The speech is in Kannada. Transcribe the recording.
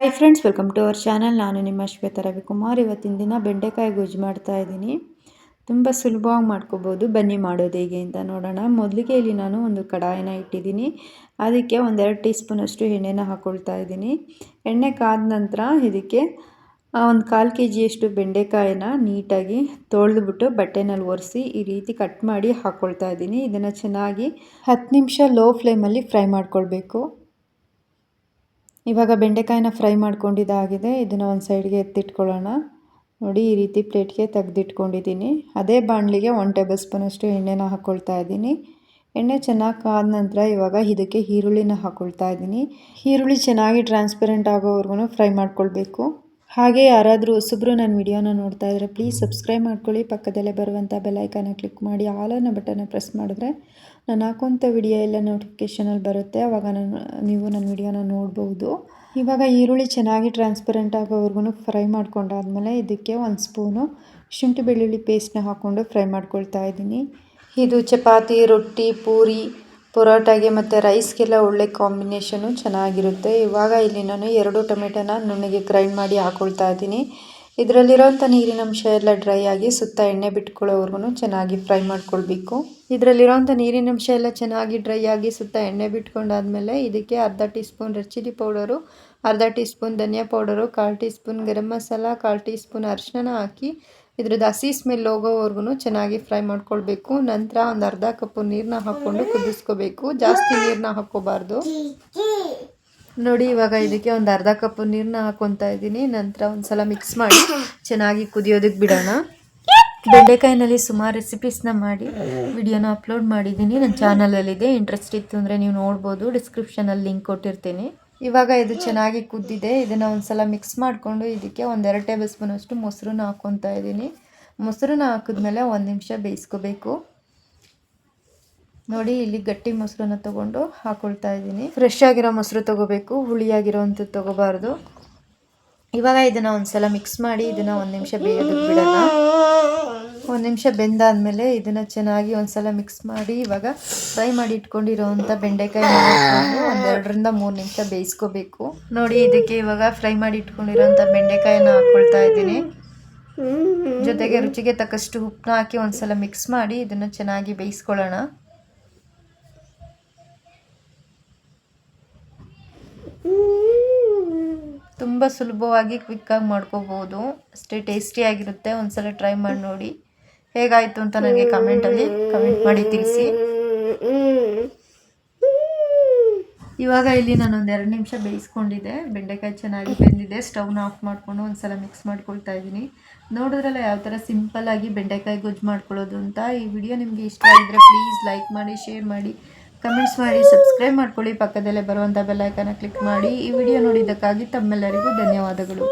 Hi friends welcome to our channel ನಾನು ನಿಮ್ಮ ಶ್ವೇತಾ ರವಿಕುಮಾರ್. ಇವತ್ತಿನ ದಿನ ಬೆಂಡೆಕಾಯಿ ಗೊಜ್ಜು ಮಾಡ್ತಾ ಇದ್ದೀನಿ. ತುಂಬ ಸುಲಭವಾಗಿ ಮಾಡ್ಕೋಬೋದು. ಬನ್ನಿ ಮಾಡೋದು ಹೇಗೆ ಅಂತ ನೋಡೋಣ. ಮೊದಲಿಗೆ ಇಲ್ಲಿ ನಾನು ಒಂದು ಕಡಾಯಿನ ಇಟ್ಟಿದ್ದೀನಿ. ಅದಕ್ಕೆ ಒಂದೆರಡು ಟೀ ಸ್ಪೂನಷ್ಟು ಎಣ್ಣೆನ ಹಾಕ್ಕೊಳ್ತಾ ಇದ್ದೀನಿ. ಎಣ್ಣೆ ಕಾದ ನಂತರ ಇದಕ್ಕೆ ಒಂದು ಕಾಲು ಕೆ ಜಿಯಷ್ಟು ಬೆಂಡೆಕಾಯಿನ ನೀಟಾಗಿ ತೊಳೆದ್ಬಿಟ್ಟು ಬಟ್ಟೆನಲ್ಲಿ ಒರೆಸಿ ಈ ರೀತಿ ಕಟ್ ಮಾಡಿ ಹಾಕ್ಕೊಳ್ತಾ ಇದ್ದೀನಿ. ಇದನ್ನು ಚೆನ್ನಾಗಿ ಹತ್ತು ನಿಮಿಷ ಲೋ ಫ್ಲೇಮಲ್ಲಿ ಫ್ರೈ ಮಾಡ್ಕೊಳ್ಬೇಕು. ಇವಾಗ ಬೆಂಡೆಕಾಯಿನ ಫ್ರೈ ಮಾಡ್ಕೊಂಡಿದ್ದಾಗಿದೆ. ಇದನ್ನು ಒಂದು ಸೈಡ್ಗೆ ಎತ್ತಿಟ್ಕೊಳ್ಳೋಣ. ನೋಡಿ, ಈ ರೀತಿ ಪ್ಲೇಟ್ಗೆ ತೆಗೆದಿಟ್ಕೊಂಡಿದ್ದೀನಿ. ಅದೇ ಬಾಣಲಿಗೆ ಒನ್ ಟೇಬಲ್ ಸ್ಪೂನಷ್ಟು ಎಣ್ಣೆನ ಹಾಕ್ಕೊಳ್ತಾ ಇದ್ದೀನಿ. ಎಣ್ಣೆ ಚೆನ್ನಾಗಿ ಕಾದ ನಂತರ ಇವಾಗ ಇದಕ್ಕೆ ಈರುಳ್ಳಿನ ಹಾಕ್ಕೊಳ್ತಾ ಇದ್ದೀನಿ. ಈರುಳ್ಳಿ ಚೆನ್ನಾಗಿ ಟ್ರಾನ್ಸ್ಪರೆಂಟ್ ಆಗೋವರೆಗೂ ಫ್ರೈ ಮಾಡ್ಕೊಳ್ಬೇಕು. ಹಾಗೆ ಯಾರಾದರೂ ಹೊಸಬ್ರು ನನ್ನ ವಿಡಿಯೋನ ನೋಡ್ತಾ ಇದ್ದರೆ ಪ್ಲೀಸ್ ಸಬ್ಸ್ಕ್ರೈಬ್ ಮಾಡ್ಕೊಳ್ಳಿ. ಪಕ್ಕದಲ್ಲೇ ಬರುವಂಥ ಬೆಲೈಕನ ಕ್ಲಿಕ್ ಮಾಡಿ ಆಲನ್ನ ಬಟನ್ನ ಪ್ರೆಸ್ ಮಾಡಿದ್ರೆ ನಾನು ಹಾಕೋಂಥ ವಿಡಿಯೋ ಎಲ್ಲ ನೋಟಿಫಿಕೇಷನಲ್ಲಿ ಬರುತ್ತೆ. ಆವಾಗ ನಾನು, ನೀವು ನನ್ನ ವಿಡಿಯೋನ ನೋಡ್ಬೋದು. ಇವಾಗ ಈರುಳ್ಳಿ ಚೆನ್ನಾಗಿ ಟ್ರಾನ್ಸ್ಪರೆಂಟ್ ಆಗೋವರೆಗೂ ಫ್ರೈ ಮಾಡ್ಕೊಂಡಾದ್ಮೇಲೆ ಇದಕ್ಕೆ ಒಂದು ಸ್ಪೂನು ಶುಂಠಿ ಬೆಳ್ಳುಳ್ಳಿ ಪೇಸ್ಟ್ನ ಹಾಕ್ಕೊಂಡು ಫ್ರೈ ಮಾಡ್ಕೊಳ್ತಾ ಇದ್ದೀನಿ. ಇದು ಚಪಾತಿ, ರೊಟ್ಟಿ, ಪೂರಿ ಪರೋಟಾಗೆ ಮತ್ತು ರೈಸ್ಗೆಲ್ಲ ಒಳ್ಳೆ ಕಾಂಬಿನೇಷನು ಚೆನ್ನಾಗಿರುತ್ತೆ. ಇವಾಗ ಇಲ್ಲಿ ನಾನು ಎರಡು ಟೊಮೆಟೊನ ನುಣ್ಣಗೆ ಗ್ರೈಂಡ್ ಮಾಡಿ ಹಾಕ್ಕೊಳ್ತಾ ಇದ್ದೀನಿ. ಇದರಲ್ಲಿರೋಂಥ ನೀರಿನ ಅಂಶ ಎಲ್ಲ ಡ್ರೈ ಆಗಿ ಸುತ್ತ ಎಣ್ಣೆ ಬಿಟ್ಕೊಳ್ಳೋವರೆಗೂ ಚೆನ್ನಾಗಿ ಫ್ರೈ ಮಾಡ್ಕೊಳ್ಬೇಕು. ಇದರಲ್ಲಿರೋಂಥ ನೀರಿನ ಅಂಶ ಎಲ್ಲ ಚೆನ್ನಾಗಿ ಡ್ರೈ ಆಗಿ ಸುತ್ತ ಎಣ್ಣೆ ಬಿಟ್ಕೊಂಡಾದ್ಮೇಲೆ ಇದಕ್ಕೆ ಅರ್ಧ teaspoon red chilli powder, ಅರ್ಧ ಟೀ ಸ್ಪೂನ್ ಧನಿಯಾ ಪೌಡರು, ಕಾಲು ಟೀ ಸ್ಪೂನ್ ಗರಂ ಮಸಾಲ, ಕಾಲು ಟೀ ಸ್ಪೂನ್ ಅರಿಶಿನ ಹಾಕಿ ಇದ್ರದ್ದು ಹಸಿ ಸ್ಮೆಲ್ ಹೋಗೋವರೆಗೂ ಚೆನ್ನಾಗಿ ಫ್ರೈ ಮಾಡ್ಕೊಳ್ಬೇಕು. ನಂತರ ಒಂದು ಅರ್ಧ ಕಪ್ಪು ನೀರನ್ನ ಹಾಕ್ಕೊಂಡು ಕುದಿಸ್ಕೋಬೇಕು. ಜಾಸ್ತಿ ನೀರನ್ನ ಹಾಕ್ಕೋಬಾರ್ದು. ನೋಡಿ, ಇವಾಗ ಇದಕ್ಕೆ ಒಂದು ಅರ್ಧ ಕಪ್ಪು ನೀರನ್ನ ಹಾಕ್ಕೊತಾ ಇದ್ದೀನಿ. ನಂತರ ಒಂದು ಸಲ ಮಿಕ್ಸ್ ಮಾಡಿ ಚೆನ್ನಾಗಿ ಕುದಿಯೋದಕ್ಕೆ ಬಿಡೋಣ. ಬೆಂಡೆಕಾಯಿನಲ್ಲಿ ಸುಮಾರು ರೆಸಿಪೀಸ್ನ ಮಾಡಿ ವಿಡಿಯೋನ ಅಪ್ಲೋಡ್ ಮಾಡಿದ್ದೀನಿ. ನನ್ನ ಚಾನಲಲ್ಲಿದೆ ಇಂಟ್ರೆಸ್ಟ್ ಇತ್ತು ಅಂದರೆ ನೀವು ನೋಡ್ಬೋದು. ಡಿಸ್ಕ್ರಿಪ್ಷನಲ್ಲಿ ಲಿಂಕ್ ಕೊಟ್ಟಿರ್ತೀನಿ. ಇವಾಗ ಇದು ಚೆನ್ನಾಗಿ ಕುದ್ದಿದೆ. ಇದನ್ನು ಒಂದು ಸಲ ಮಿಕ್ಸ್ ಮಾಡಿಕೊಂಡು ಇದಕ್ಕೆ ಒಂದೆರಡು ಟೇಬಲ್ ಸ್ಪೂನ್ ಅಷ್ಟು ಮೊಸರನ್ನ ಹಾಕ್ಕೊತಾ ಇದ್ದೀನಿ. ಮೊಸರನ್ನ ಹಾಕಿದ್ಮೇಲೆ ಒಂದು ನಿಮಿಷ ಬೇಯಿಸ್ಕೋಬೇಕು. ನೋಡಿ, ಇಲ್ಲಿ ಗಟ್ಟಿ ಮೊಸರನ್ನ ತೊಗೊಂಡು ಹಾಕ್ಕೊಳ್ತಾ ಇದ್ದೀನಿ. ಫ್ರೆಶ್ ಆಗಿರೋ ಮೊಸರು ತೊಗೋಬೇಕು, ಹುಳಿಯಾಗಿರೋಂಥದ್ದು ತೊಗೋಬಾರ್ದು. ಇವಾಗ ಇದನ್ನು ಒಂದು ಸಲ ಮಿಕ್ಸ್ ಮಾಡಿ ಇದನ್ನು ಒಂದು ನಿಮಿಷ ಬೇಯೋದಕ್ಕೆ ಬಿಡೋಣ. ಒಂದು ನಿಮಿಷ ಬೆಂದಾದಮೇಲೆ ಇದನ್ನು ಚೆನ್ನಾಗಿ ಒಂದು ಸಲ ಮಿಕ್ಸ್ ಮಾಡಿ ಇವಾಗ ಫ್ರೈ ಮಾಡಿ ಇಟ್ಕೊಂಡಿರೋವಂಥ ಬೆಂಡೆಕಾಯಿ ಒಂದೆರಡರಿಂದ ಮೂರು ನಿಮಿಷ ಬೇಯಿಸ್ಕೋಬೇಕು. ನೋಡಿ ಇದಕ್ಕೆ ಇವಾಗ ಫ್ರೈ ಮಾಡಿ ಇಟ್ಕೊಂಡಿರೋವಂಥ ಬೆಂಡೆಕಾಯಿನ ಹಾಕ್ಕೊಳ್ತಾ ಇದ್ದೀನಿ. ಜೊತೆಗೆ ರುಚಿಗೆ ತಕ್ಕಷ್ಟು ಉಪ್ಪನ್ನ ಹಾಕಿ ಒಂದ್ಸಲ ಮಿಕ್ಸ್ ಮಾಡಿ ಇದನ್ನು ಚೆನ್ನಾಗಿ ಬೇಯಿಸ್ಕೊಳ್ಳೋಣ. ತುಂಬ ಸುಲಭವಾಗಿ ಕ್ವಿಕ್ಕಾಗಿ ಮಾಡ್ಕೋಬೋದು. ಅಷ್ಟೇ ಟೇಸ್ಟಿಯಾಗಿರುತ್ತೆ ಒಂದ್ಸಲ ಟ್ರೈ ಮಾಡಿ ನೋಡಿ. ಹೇಗಾಯಿತು ಅಂತ ನನಗೆ ಕಮೆಂಟಲ್ಲಿ ಕಮೆಂಟ್ ಮಾಡಿ ತಿಳಿಸಿ. ಇವಾಗ ಇಲ್ಲಿ ನಾನು ಒಂದು ಎರಡು ನಿಮಿಷ ಬೇಯಿಸ್ಕೊಂಡಿದ್ದೆ. ಬೆಂಡೆಕಾಯಿ ಚೆನ್ನಾಗಿ ಬೆಂದಿದೆ. ಸ್ಟವ್ನ ಆಫ್ ಮಾಡಿಕೊಂಡು ಒಂದು ಸಲ ಮಿಕ್ಸ್ ಮಾಡ್ಕೊಳ್ತಾ ಇದ್ದೀನಿ. ನೋಡಿದ್ರಲ್ಲ ಯಾವ ಥರ ಸಿಂಪಲ್ಲಾಗಿ ಬೆಂಡೆಕಾಯಿ ಗೊಜ್ಜು ಮಾಡ್ಕೊಳ್ಳೋದು ಅಂತ ಈ ವಿಡಿಯೋ ನಿಮಗೆ ಇಷ್ಟ ಆಗಿದ್ರೆ ಪ್ಲೀಸ್ ಲೈಕ್ ಮಾಡಿ ಶೇರ್ ಮಾಡಿ. ಕಮೆಂಟ್ಸ್ ಮಾಡಿ ಸಬ್ಸ್ಕ್ರೈಬ್ ಮಾಡ್ಕೊಳ್ಳಿ. ಪಕ್ಕದಲ್ಲೇ ಬರುವಂಥ ಬೆಲ್ಲೈಕನ್ನ ಕ್ಲಿಕ್ ಮಾಡಿ. ಈ ವಿಡಿಯೋ ನೋಡಿದ್ದಕ್ಕಾಗಿ ತಮ್ಮೆಲ್ಲರಿಗೂ ಧನ್ಯವಾದಗಳು.